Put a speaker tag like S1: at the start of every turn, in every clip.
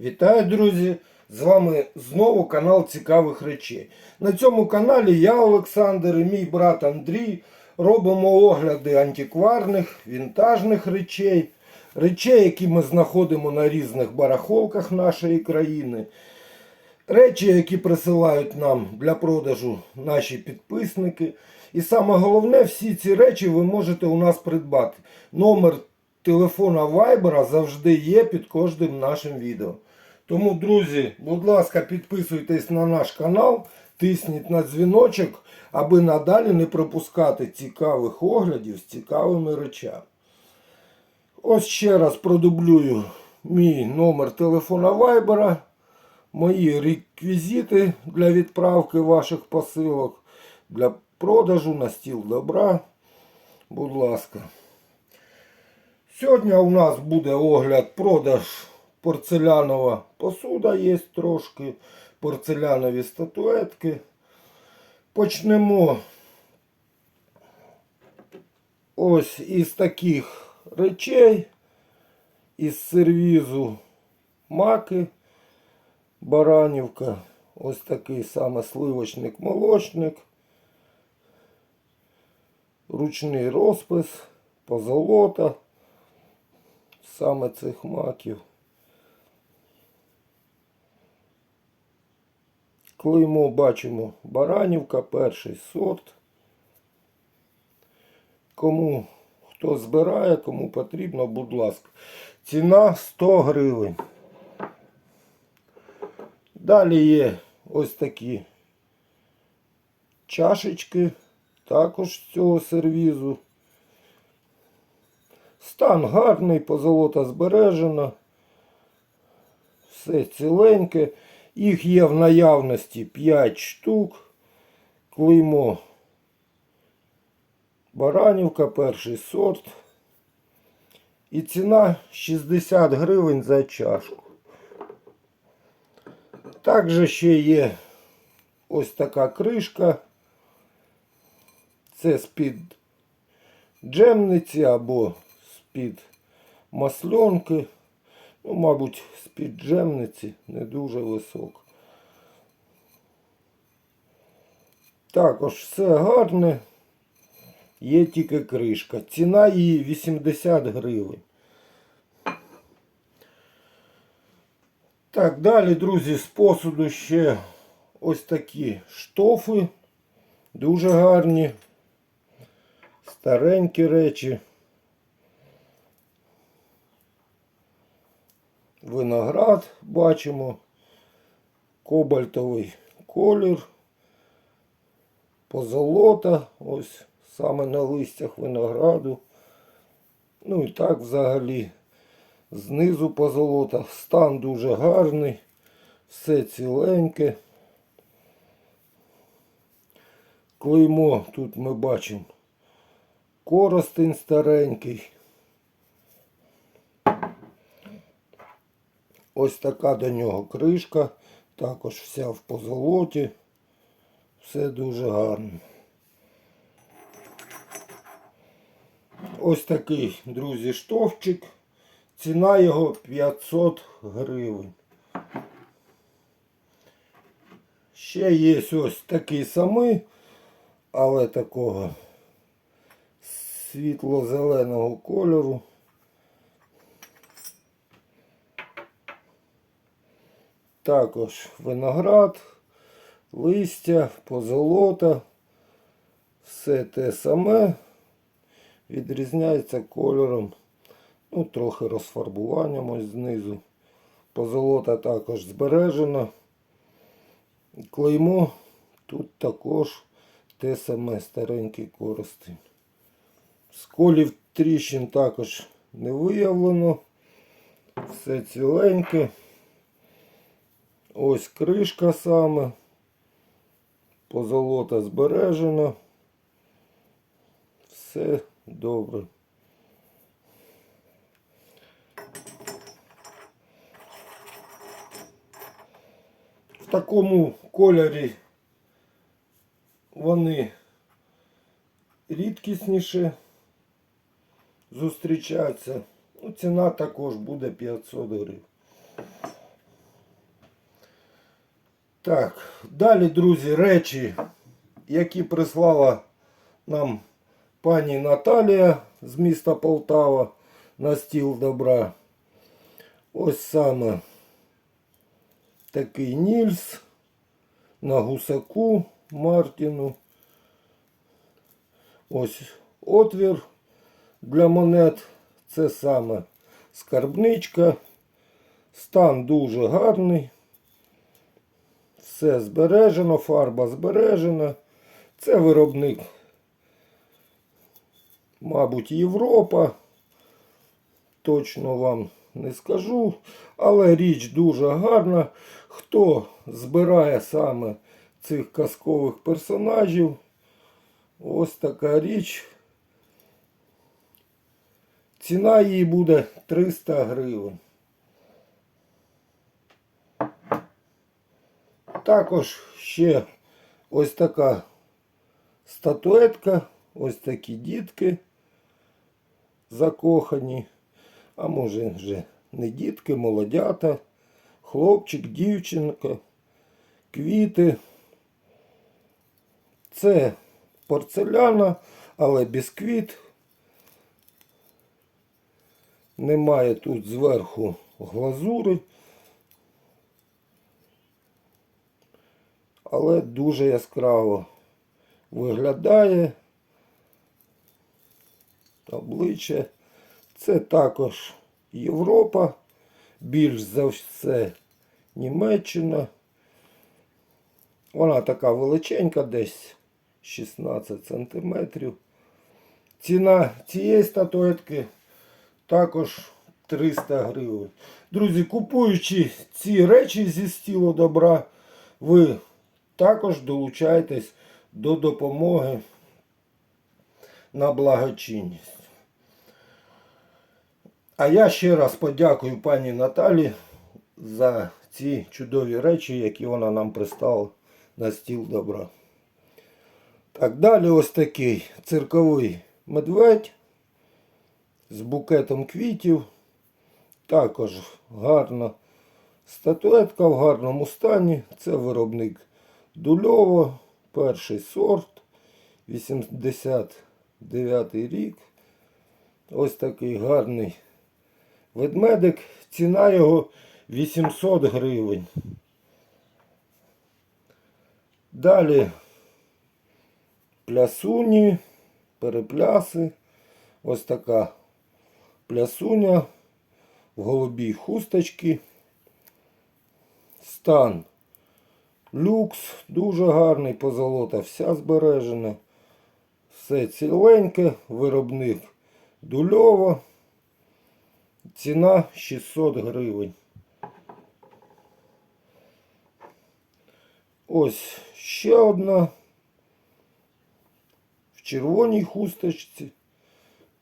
S1: Вітаю, друзі! З вами знову канал Цікавих речей. На цьому каналі я, Олександр, і мій брат Андрій робимо огляди антикварних, вінтажних речей, речей, які ми знаходимо на різних барахолках нашої країни. Речі, які присилають нам для продажу наші підписники. І саме головне, всі ці речі ви можете у нас придбати. Номер телефона Вайбера завжди є під кожним нашим відео. Тому, друзі, будь ласка, підписуйтесь на наш канал, тисніть на дзвіночок, аби надалі не пропускати цікавих оглядів з цікавими речами. Ось ще раз продублюю мій номер телефона Вайбера, мої реквізити для відправки ваших посилок, для продажу на стіл добра. Будь ласка. Сьогодні у нас буде огляд продаж порцелянова посуда є трошки, порцелянові статуетки. Почнемо ось із таких речей, із сервізу маки, баранівка, ось такий саме сливочник-молочник, ручний розпис, позолота саме цих маків. Клеймо бачимо Баранівка, перший сорт. Кому хто збирає, кому потрібно, будь ласка. Ціна 100 гривень. Далі є ось такі чашечки, також з цього сервізу. Стан гарний, позолота збережена. Все ціленьке. Їх є в наявності 5 штук. Клеймо Баранівка, перший сорт. І ціна 60 гривень за чашку. Також ще є ось така кришка. Це з-під джемниці або з-під масльонки. Ну, мабуть, з-під джемниці не дуже високо. Також все гарне. Є тільки кришка. Ціна її 80 гривень. Так, далі, друзі, з посуду ще ось такі штофи. Дуже гарні. Старенькі речі. Виноград бачимо. Кобальтовий колір. Позолота. Ось саме на листях винограду. Ну і так взагалі. Знизу позолота. Стан дуже гарний. Все ціленьке. Клеймо тут ми бачимо коростень старенький. Ось така до нього кришка. Також вся в позолоті. Все дуже гарно. Ось такий, друзі, штовчик. Ціна його 500 гривень. Ще є ось такий самий, але такого світло-зеленого кольору. Також виноград, листя, позолота. Все те саме. Відрізняється кольором. Ну, трохи розфарбуванням ось знизу. Позолота також збережена. Клеймо тут також те саме старенький коростень. Сколів тріщин також не виявлено. Все ціленьке. Ось кришка саме. Позолота збережена. Все добре. В такому кольорі вони рідкісніше зустрічаються. Ну, ціна також буде 500 гривень. Так, далі, друзі, речі, які прислала нам пані Наталія з міста Полтава на стіл добра. Ось саме такий Нільс на гусаку Мартіну. Ось отвір для монет. Це саме скарбничка. Стан дуже гарний. Все збережено, фарба збережена. Це виробник, мабуть, Європа. Точно вам не скажу. Але річ дуже гарна. Хто збирає саме цих казкових персонажів? Ось така річ. Ціна її буде 300 гривень. Також ще ось така статуетка, ось такі дітки закохані. А може вже не дітки, молодята, хлопчик, дівчинка, квіти. Це порцеляна, але бісквіт. Немає тут зверху глазури. Але дуже яскраво виглядає обличчя. Це також Європа, більш за все Німеччина. Вона така величенька, десь 16 сантиметрів. Ціна цієї статуетки також 300 гривень. Друзі, купуючи ці речі зі стілу добра, ви також долучаєтесь до допомоги на благочинність. А я ще раз подякую пані Наталі за ці чудові речі, які вона нам пристала на стіл добра. Так, далі ось такий цирковий медведь з букетом квітів. Також гарна статуетка в гарному стані. Це виробник Дульово, перший сорт, 89 рік. Ось такий гарний ведмедик. Ціна його 800 гривень. Далі плясуні, перепляси. Ось така плясуня в голубій хусточці. Стан люкс, дуже гарний, позолота вся збережена. Все ціленьке, виробник дульово. Ціна 600 гривень. Ось ще одна в червоній хусточці.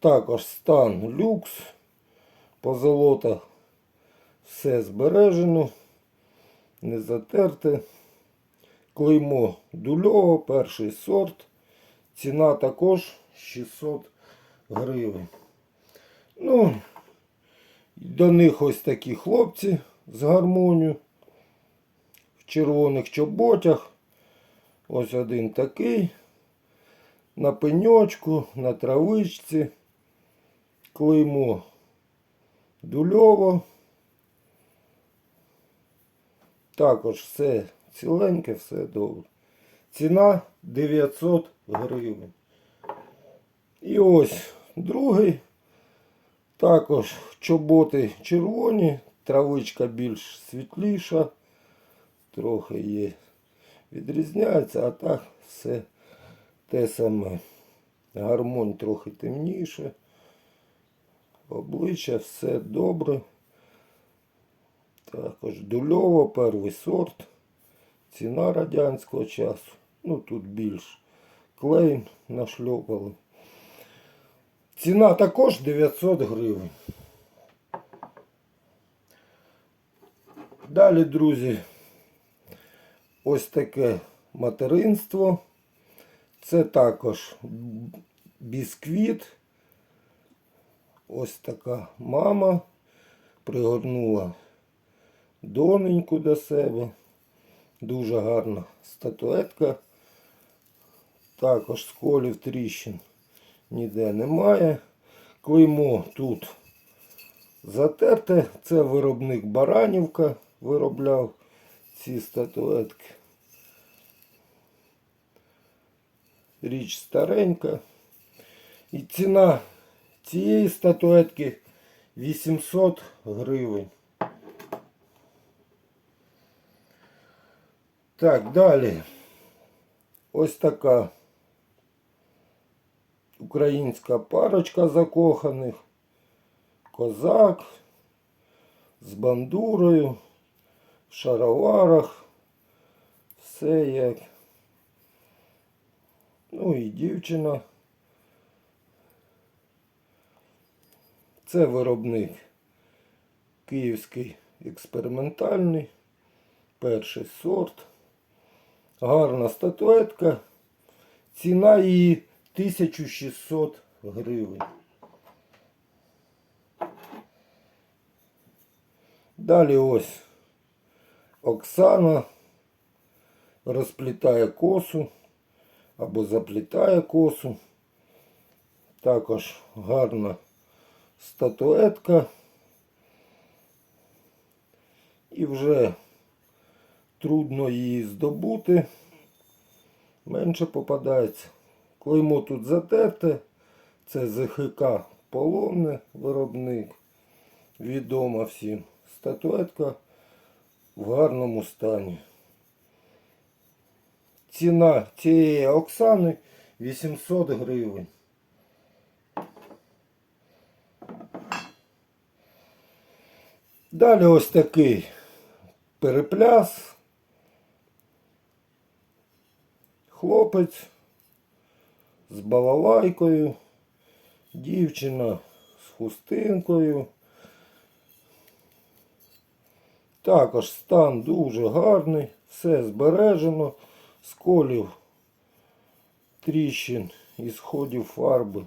S1: Також стан люкс. Позолота все збережено, не затерте. Клеймо дульово, перший сорт. Ціна також 600 гривень. Ну, до них ось такі хлопці з гармонію. В червоних чоботях. Ось один такий. На пеньочку, на травичці. Клеймо дульово. Також все ціленьке, все добре. Ціна 900 гривень. І ось другий. Також чоботи червоні, травичка більш світліша, трохи є. Відрізняється, а так все те саме. Гармонь трохи темніше. Обличчя все добре. Також дульово, перший сорт. Ціна радянського часу. Ну тут більш клейм нашльопали. Ціна також 900 гривень. Далі, друзі, ось таке материнство. Це також бісквіт. Ось така мама пригорнула доненьку до себе. Дуже гарна статуетка. Також сколів тріщин ніде немає. Клеймо тут затерте. Це виробник Баранівка виробляв ці статуетки. Річ старенька. І ціна цієї статуетки 800 гривень. Так, далі. Ось така українська парочка закоханих. Козак з бандурою, в шароварах. Все як. Ну і дівчина. Це виробник київський експериментальний. Перший сорт. Гарна статуетка. Ціна її 1600 гривень. Далі ось Оксана розплітає косу або заплітає косу. Також гарна статуетка. І вже трудно її здобути. Менше попадається. Клеймо тут затерте. Це ЗХК полонне виробник. Відома всім. Статуетка в гарному стані. Ціна цієї Оксани 800 гривень. Далі ось такий перепляс. Хлопець з балалайкою, дівчина з хустинкою. Також стан дуже гарний, все збережено, сколів тріщин і сходів фарби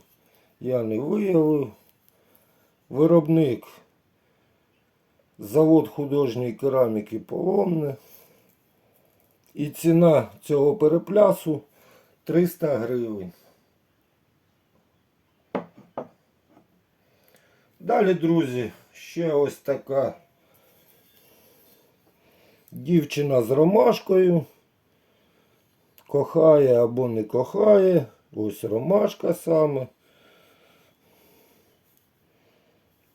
S1: я не виявив. Виробник завод художньої кераміки Полонне. І ціна цього переплясу 300 гривень. Далі, друзі, ще ось така дівчина з ромашкою. Кохає або не кохає. Ось ромашка саме.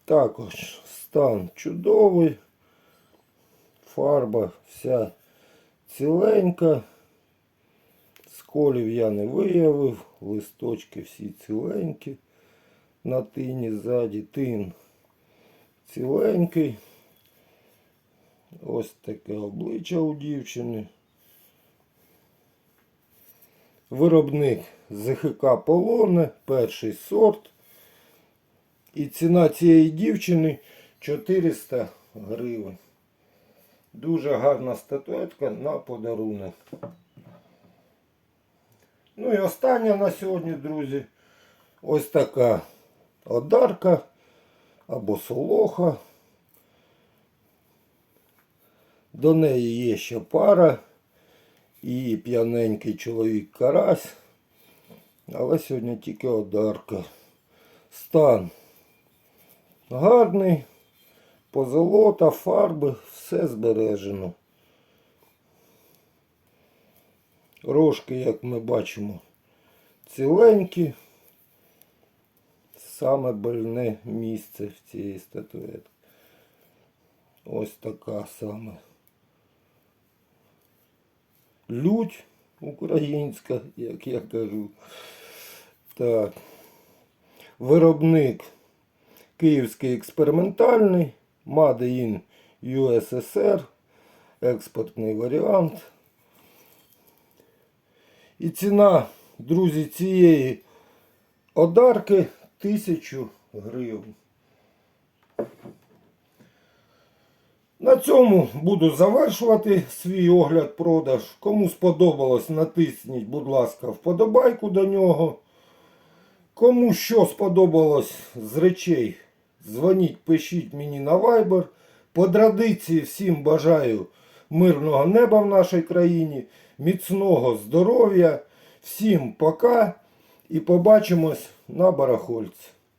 S1: Також стан чудовий. Фарба вся ціленька. Сколів я не виявив. Листочки всі ціленькі. На тині ззаді тин ціленький. Ось таке обличчя у дівчини. Виробник ЗХК Полоне, перший сорт. І ціна цієї дівчини 400 гривень. Дуже гарна статуетка на подарунок. Ну і остання на сьогодні, друзі, ось така одарка або солоха. До неї є ще пара і п'яненький чоловік карась. Але сьогодні тільки одарка. Стан гарний, позолота, фарби, все збережено. Рожки, як ми бачимо, ціленькі. Саме больне місце в цій статуетці. Ось така саме. Лють українська, як я кажу. Так. Виробник Київський експериментальний, Made in USSR, експортний варіант. І ціна, друзі, цієї одарки 1000 гривень. На цьому буду завершувати свій огляд продаж. Кому сподобалось, натисніть, будь ласка, вподобайку до нього. Кому що сподобалось з речей, дзвоніть, пишіть мені на Viber. По традиції всім бажаю мирного неба в нашій країні, міцного здоров'я. Всім пока і побачимось на барахольці.